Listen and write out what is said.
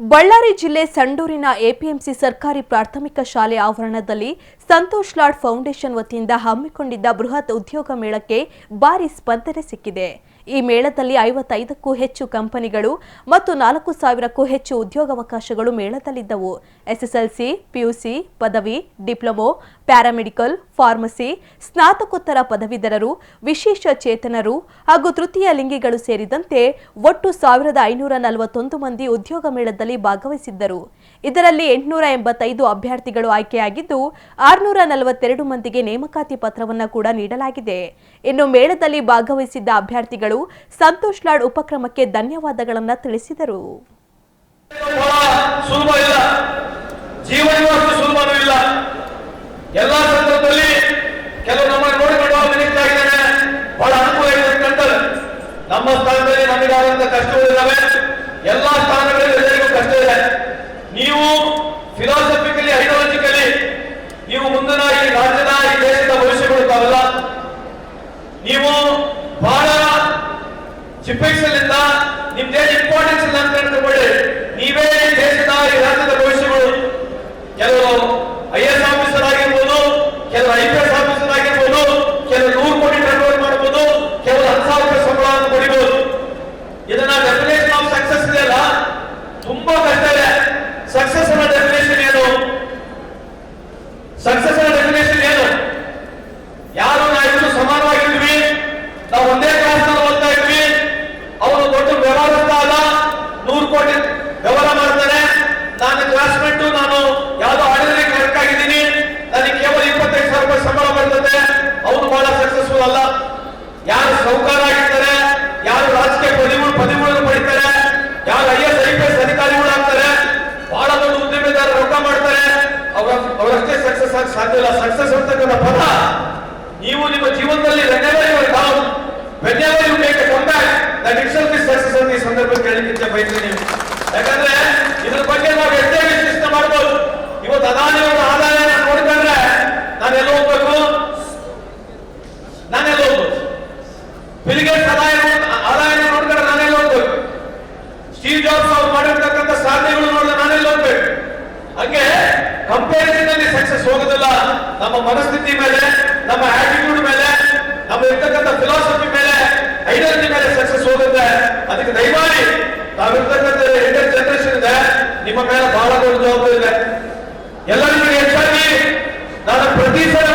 ಬಳ್ಳಾರಿ ಜಿಲ್ಲೆ ಸಂಡೂರಿನ ಎಪಿಎಂಸಿ ಸರ್ಕಾರಿ ಪ್ರಾಥಮಿಕ ಶಾಲೆ ಆವರಣದಲ್ಲಿ ಸಂತೋಷ್ ಲಾಡ್ ಫೌಂಡೇಶನ್ ವತಿಯಿಂದ ಹಮ್ಮಿಕೊಂಡಿದ್ದ ಬೃಹತ್ ಉದ್ಯೋಗ ಮೇಳಕ್ಕೆ ಭಾರಿ ಸ್ಪಂದನೆ ಸಿಕ್ಕಿದೆ. ಈ ಮೇಳದಲ್ಲಿ ಐವತ್ತೈದಕ್ಕೂ ಹೆಚ್ಚು ಕಂಪನಿಗಳು ಮತ್ತು ನಾಲ್ಕು ಸಾವಿರಕ್ಕೂ ಹೆಚ್ಚು ಉದ್ಯೋಗಾವಕಾಶಗಳು ಮೇಳದಲ್ಲಿದ್ದವು. ಎಸ್ಎಸ್ಎಲ್ಸಿ, ಪಿಯುಸಿ, ಪದವಿ, ಡಿಪ್ಲೊಮೊ, ಪ್ಯಾರಾಮೆಡಿಕಲ್, ಫಾರ್ಮಸಿ, ಸ್ನಾತಕೋತ್ತರ ಪದವೀಧರರು, ವಿಶೇಷ ಚೇತನರು ಹಾಗೂ ತೃತೀಯ ಲಿಂಗಿಗಳು ಸೇರಿದಂತೆ ಒಟ್ಟು ಸಾವಿರದ ಐನೂರ ನಲವತ್ತೊಂದು ಮಂದಿ ಉದ್ಯೋಗ ಮೇಳದಲ್ಲಿ ಭಾಗವಹಿಸಿದ್ದರು. ಇದರಲ್ಲಿ ಎಂಟುನೂರ ಎಂಬತ್ತೈದು ಅಭ್ಯರ್ಥಿಗಳು ಆಯ್ಕೆಯಾಗಿದ್ದು, ಆರುನೂರ ನಲವತ್ತೆರಡು ಮಂದಿಗೆ ನೇಮಕಾತಿ ಪತ್ರವನ್ನು ಕೂಡ ನೀಡಲಾಗಿದೆ. ಇನ್ನು ಮೇಳದಲ್ಲಿ ಭಾಗವಹಿಸಿದ್ದ ಅಭ್ಯರ್ಥಿಗಳು ಸಂತೋಷ್ ಲಾಡ್ ಉಪಕ್ರಮಕ್ಕೆ ಧನ್ಯವಾದಗಳನ್ನು ತಿಳಿಸಿದರು. ನಮ್ಮ ಸ್ಥಾನದಲ್ಲಿ ನಮಗಾದಂತ ಎಲ್ಲಾ ಸ್ಥಾನಗಳಲ್ಲಿ ಎಲ್ಲರಿಗೂ ಕಷ್ಟ ಇದೆ ನೀವು ಫಿಲಾಸಫಿಕಲಿ ಐಡಿಯಾಲಜಿಕಲಿ ನೀವು ಮುಂದಿನ ಈ ರಾಜ್ಯದ ಈ ದೇಶದ ಭವಿಷ್ಯಗಳು ತಾವಲ್ಲ ನೀವು ಬಹಳ ಚಿಪ್ಪೆಕ್ಸಲಿಂದ ನಿಮ್ದೇನು ಇಂಪಾರ್ಟೆನ್ಸ್ ಇಲ್ಲ ಅಂತ ತಿಳ್ಕೊಳ್ಳಿ ನೀವೇ ದೇಶದ ಜೀವನದಲ್ಲಿ whenever you are down, whenever you make a comeback, ಅಂತ ಈ ಸಂದರ್ಭದಲ್ಲಿ ಹೇಳಲಿಕ್ಕೆ ಬಯಸ್ತೀನಿ ಯಾಕಂದ್ರೆ ಇದ್ರ ಬಗ್ಗೆ ನಾವು ಎಷ್ಟೇ ವಿಶ್ಲೇಷಣೆ ಮಾಡ್ಬೋದು. ಇವತ್ತು ಅದಾನಿ ಅವರ ಆದಾಯ ನೋಡ್ಕೊಂಡ್ರೆ ನಾನು ಎಲ್ಲ ಹೋಗ್ಬೇಕು? ನಾನೆಲ್ಲ ಹೋಗ್ಬೋದು. ಬಿಲ್ಗೇಟ್ಸ್ ಆದಾಯ ಆದಾಯ ನೋಡ್ಕೊಂಡ್ರೆ ನಾನೆಲ್ಲ ಹೋಗ್ಬೇಕು ಸ್ಟೀವ್ ಜಾಬ್ಸ್ ಅವ್ರು ಮಾಡಿರ್ತಕ್ಕಂಥ ಸಾಧನೆಗಳು ನೋಡಿದ್ರೆ ನಾನೆಲ್ಲ ಹೋಗ್ಬೇಕು. ಹಂಗೆ ಕಂಪ್ಯಾರಿಸನ್ ಅಲ್ಲಿ ಸಕ್ಸಸ್ ಹೋಗೋದಿಲ್ಲ. ನಮ್ಮ ಮನಸ್ಥಿತಿ ಮೇಲೆ ನಮ್ಮ ಆಟಿಟ್ಯೂಡ್ ಮೇಲೆ ನಮ್ಮ ಇರ್ತಕ್ಕಂಥ ಫಿಲಾಸಫಿ ಮೇಲೆ ಐಡಿಯಾಲಜಿ ಮೇಲೆ ಸಕ್ಸಸ್ ಹೋಗುತ್ತೆ ಅದಕ್ಕೆ ದಯಮಾಡಿ ನಾವಿರ್ತಕ್ಕಂಥ ಇದೆ ನಿಮ್ಮ ಮೇಲೆ ಬಹಳ ದೊಡ್ಡ ಜವಾಬ್ದಾರಿ ಇದೆ. ಎಲ್ಲರಿಗೂ ಹೆಚ್ಚಾಗಿ ನಾನು ಪ್ರತಿ ಸಲ